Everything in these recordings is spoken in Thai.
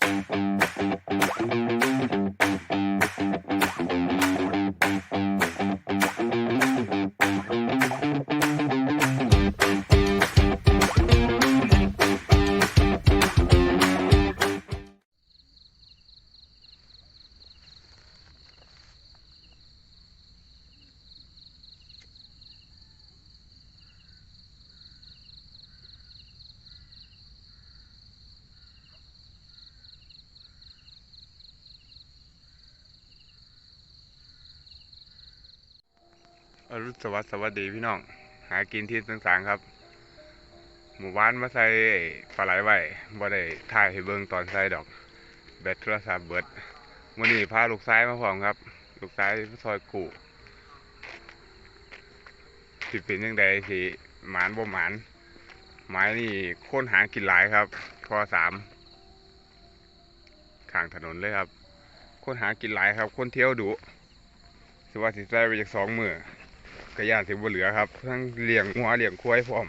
フフフフ。 อรุณสวัสดิ์สวัสดีพี่น้อง หากินที่ต่างๆครับ หมู่บ้านมาใส่ปลาไหลไว้บ่ได้ถ่ายให้เบิ่งตอนใส่ดอก แบตโทรศัพท์เบิดมื้อนี้พาลูกชายมาพร้อมครับ ลูกชายซอยกู่สิเป็นจังไดสิหมานบ่หมานไม้นี่คนหากินหลายครับข้อสามข้างถนนเลยครับ คนหากินหลายครับ คนเที่ยวดุสิว่าสิใส่ไปจากสองมือ ก็ย่านสิบ่เหลือครับ ทั้งเลี้ยงงัวเลี้ยงควายพร้อม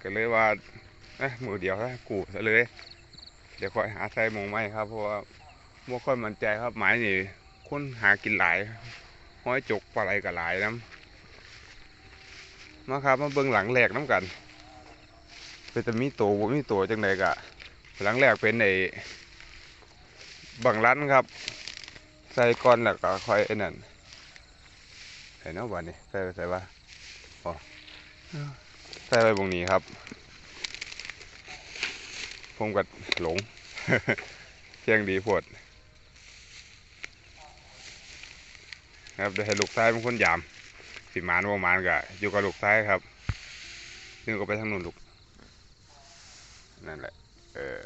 ก็เลยว่าเอ้มือเดียวนะกูซะเลย เดี๋ยวค่อยหาใส่มงไม้ครับ เพราะว่าบ่ค่อยมั่นใจครับหมายนี่คนหากินหลายห้อยจกปลาไหลก็หลายน้ำมาครับมาเบิ่งหลังแหลกน้ำกันเป็นแต่มีตบ่มีโตจังใดกะ หลังแรกเป็นไอ้บังลันครับ ใส่ก้อนแล้วก็ค่อยไอ้นั่น ส่เนาะวันนี้ใส่ไปใส่ว่าอ๋อใส่ไปบงนี้ครับ ผมก็หลงเที่ยงดีโพดครับเดี๋ยวให้ลูกซ้ายเป็นคนยาม สิหมานบ่หมานก็อยู่กับลูกซ้ายครับนี่ก็ไปทางนู้นลูก นั่นแหละ เออ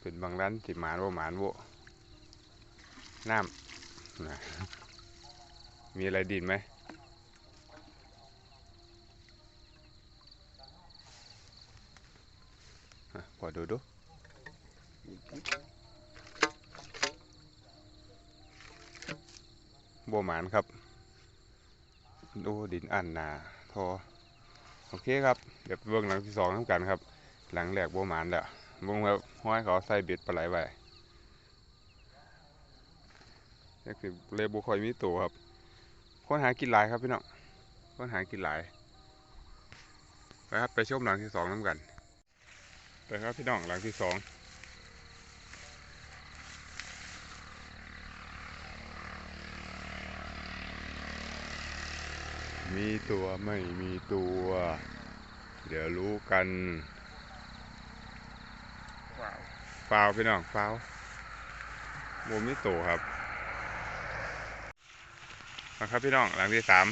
เป็นบางร้านสิหมานบ่หมานบ่ น้ำนะมีอะไรดินไหมอะพอดูดูบัวหมานครับ ดูดินอันนาทอโอเคครับ เดี๋ยวเบื้องหลังที่สองทั้งกันครับ หลังแรกบัวหมานแล้วเบุ้งครับห้อยเขาใส่เบ็ดปลาไหลไว้ นี่คือเลบุคอยมีตัวครับคนหากินหลายครับพี่น้องคนหากินหลายไปครับไปชมหลังที่สองน้ำกันไปครับพี่น้องหลังที่สองมีตัวไม่มีตัว เดี๋ยวรู้กันฟาวพี่น้องฟาวโมมิโตวครับ นะครับพี่น้องหลังที่สาม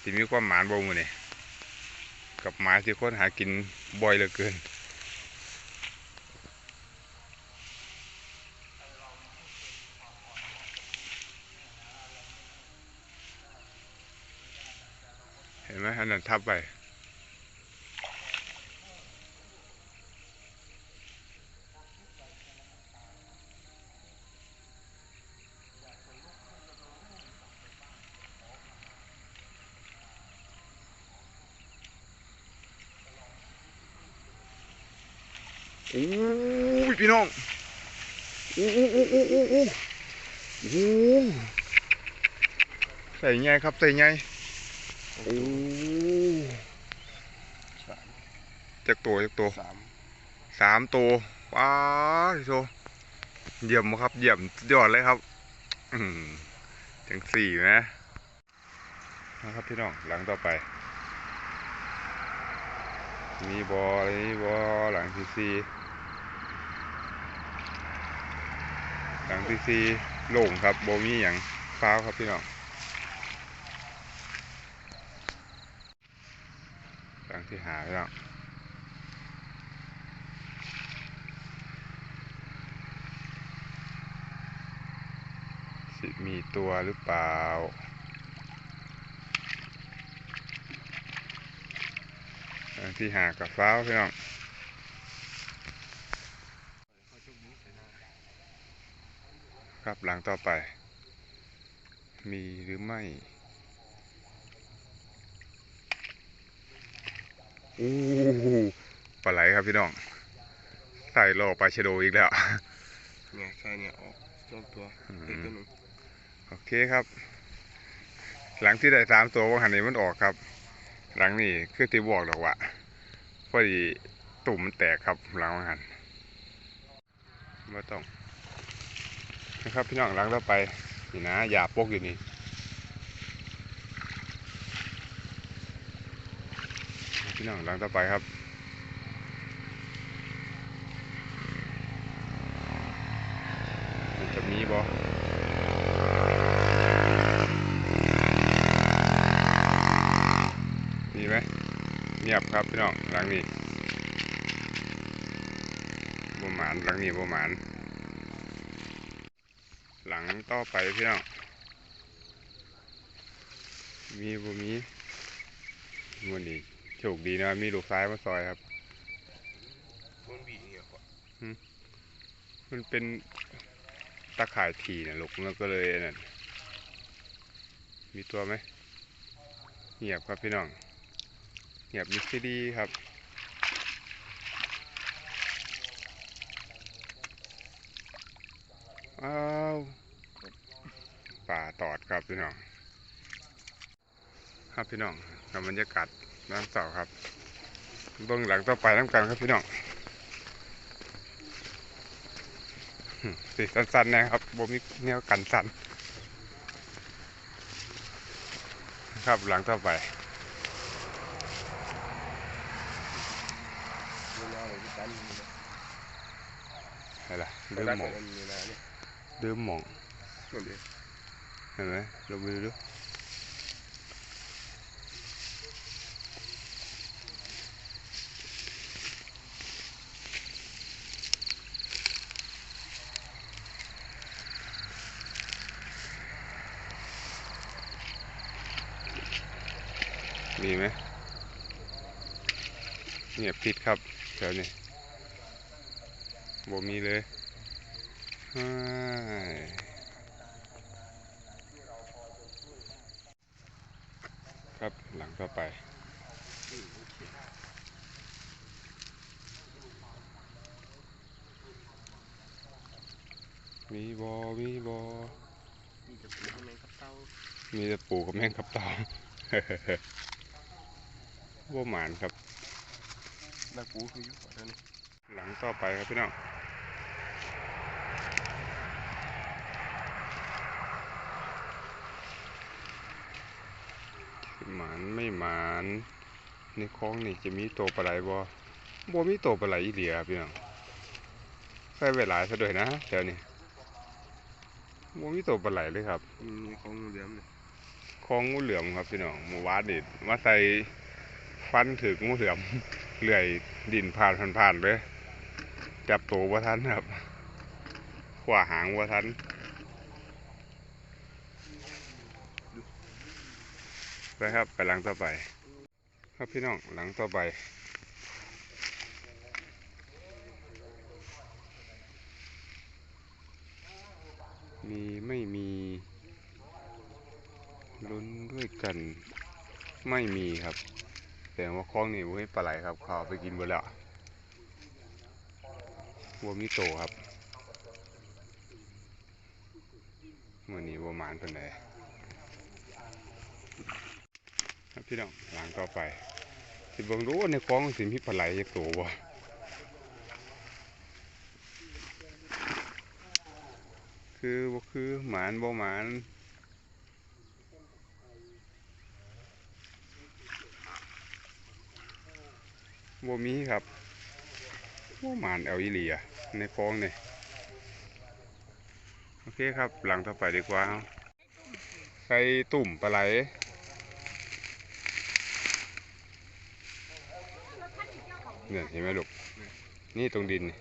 ที่มีความหมานบ่มือนี่กับหมาที่คนหากินบ่อยเหลือเกินเห็นไหมอันนั้นทับไป โอ้ยพี่น้องโอ้โอ้โอ้โอ้โอ้โอ้โอ้ใส่ไงครับใส่ไงโอ้จักตัวจักตัวสามสามตัวว้าวโชเยี่ยมครับเยี่ยมสุดยอดเลยครับอืมจังสี่นะนะครับพี่น้องหลังต่อไปมีบอมีบอหลังที่สี่ หลังที่สี่โล่งครับโบมีอย่างฟ้าวครับพี่น้องหลังที่หาพี่น้องสิมีตัวหรือเปล่าหลังที่หากับฟ้าวพี่น้อง ครับหลังต่อไป มีหรือไม่อู้หูปลาไหลครับพี่น้อง ใส่โลปลาชะโดอีกแล้ว เนี่ยใช่เนี่ยออกสองตัวอืมเด็กตัวหนึ่งโอเคครับ หลังที่ได้สามตัวว่าหันนี้มันออกครับ หลังนี้คือที่บอกหรอกว่าพอดีตุ่มมันแตกครับหลังว่าหันไม่ต้อง นะครับพี่น้องหลังต่อไปนี่นะอย่าปกอยู่นี่พี่น้องหลังต่อไปครับมันจะมีบ่มีไหมเงียบครับพี่น้องหลังนี้บ่หมานหลังนี้บ่หมาน หลังต่อไปพี่น้องมีบ่มีมันนี้โชคดีนะมีลูกซ้ายมาซอยครับมันบีเนี่ยกว่ามันเป็นตะข่ายทีนะลูกมันก็เลยนั่นมีตัวไหมเงียบครับพี่น้องเงียบมิสซิดีครับอ้าวป่าตอดครับ พี่น้อง ครับพี่น้องกับบรรยากาศน้ำเสาครับเบื้องหลังต่อไปน้ำกันครับพี่น้องสีสันๆนะครับบ่มีแนวกันสันครับหลังต่อไปอะไรล่ะแต่มหมองคนนี่มหมอง เห็นไหมลงมือดูมีไหมเงียบปิดครับแถวนี้บ่มีเลยฮ้าย ครับ หลังต่อไปมีบอมีบอมีจะปูข้างในกับเต้ามีแต่ปูกับแม่งกับเต่าว่าหมานครับดักปูคืออยู่ขวาเท่านี้หลังต่อไปครับพี่น้อง หมานไม่หมานในคลองนี่จะมีตัวปลาไหลบ่บ่มีตัวปลาไหลอีเหลียครับพี่น้องใส่เวลายซะด้วยนะแถวนี้บ่มีตัวปลาไหลเลยครับอืมมีของงูเหลือมเนี่ยคลองงูเหลือมครับพี่น้องเมื่อวานนี่มาใส่ฟันถึกงูเหลือมเลื่อยดินผ่านผ่านผ่านเลยจับตัวบ่ทันครับขวาหางบ่ทัน ไปครับไปหลังต่อไป ครับพี่น้องหลังต่อไปมีไม่มีลุ้นด้วยกันไม่มีครับแต่ว่าคล้องนี่เว้ยปลาไหลครับเขาไปกินหมดแล้ววัวมีโตครับมื่อนี้วัวหมานเป็นได ครับพี่น้องหลังต่อไปสิเบิ่งรู้ว่าในคลองสิมีปลาไหลจักตัวบ่คือบ่คือหมานบ่หมานบ่มีครับบ่หมานเอาอีหลีอะในคลองเนี่ยโอเคครับ หลังต่อไปดีกว่าครับใส่ตุ่มปลาไหล เนี่ยเห็นไหมลูก นี่ตรงดินนี่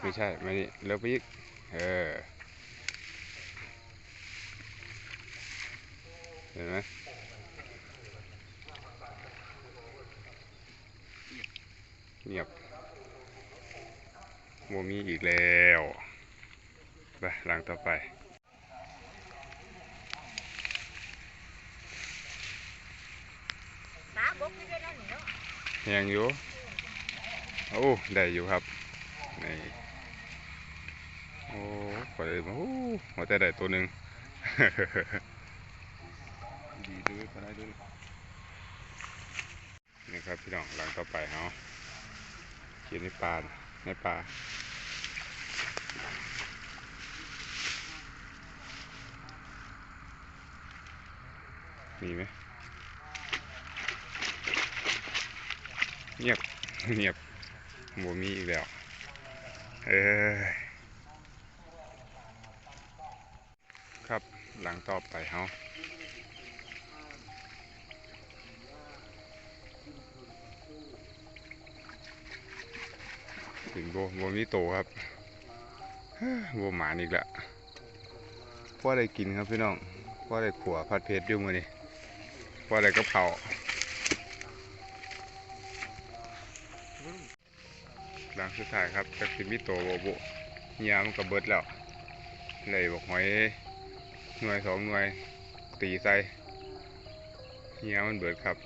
ไม่ใช่ไม่นี่เลิกไปอีกเออ เห็นไหมเงียบโมมีอีกแล้ว ไปหลังต่อไปน้าบกนี่ได้แล้วนี่เนาะยังอยู่ โอ้ได้อยู่ครับนี่โอ้ขอเลยโอ้หัวใจได้ตัวหนึ่งดีด้วยก็ได้ด้วยนี่ครับพี่น้องหลังต่อไปเนาะเขียนในปลาในปลามีไหมเงียบเงียบ บ่มีอีกแล้ว เออครับหลังต่อไปเฮาถึงโบโบมีโตครับโบหมานอีกละพ่อได้กินครับพี่น้องพ่อได้ขัวผัดเผ็ดอยู่มือนี่พ่อได้กะเพรา หลังสุดท้ายครับจักสิมีโตโบโบเหียมันก็เบิดแล้วเลยบอกหอยหน่วยสองหน่วยตีใส่เหียมันเบิดครับ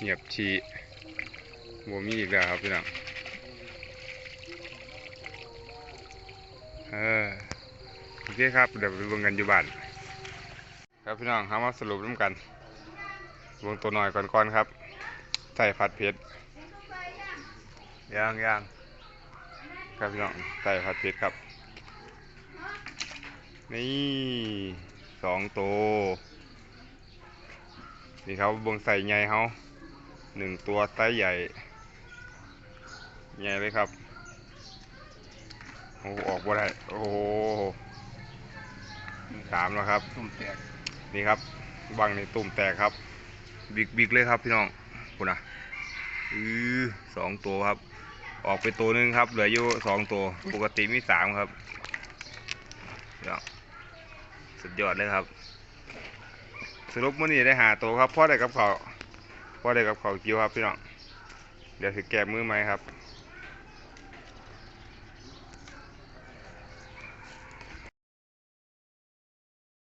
เงียบชีบมีอีกแล้วครับพี่น้องเออ โอเคครับเดี๋ยวไปเบิ่งกันอยู่บ้านครับพี่น้องเอามาสรุปร่วมกันเบิ่งตัวหน่อยก่อนๆครับใส่ผัดเผ็ดย่างย่างครับพี่น้องใส่ผัดเผ็ดครับ นี่สองตัวนี่ครับเบิ่งใส่ใหญ่เขาหนึ่งตัวไซส์ใหญ่ใหญ่เลยครับโอ้ออกบ่ได้โอ้ สามแล้วครับ ตุ่มแตกนี่ครับบังในตุ่มแตกครับ บิ๊กบิ๊กเลยครับพี่น้องคุณนะอือสองตัวครับ ออกไปตัวหนึงครับ เหลืออยู่สองตัว ปกติมีสามครับเดี๋ยวสุดยอดเลยครับ สรุปมื้อนี้ได้หาตัวครับพ่อได้กับเขาวพ่อได้กับเขาวกิ้วครับพี่น้องเดี๋ยวสิแก้มือไหมครับ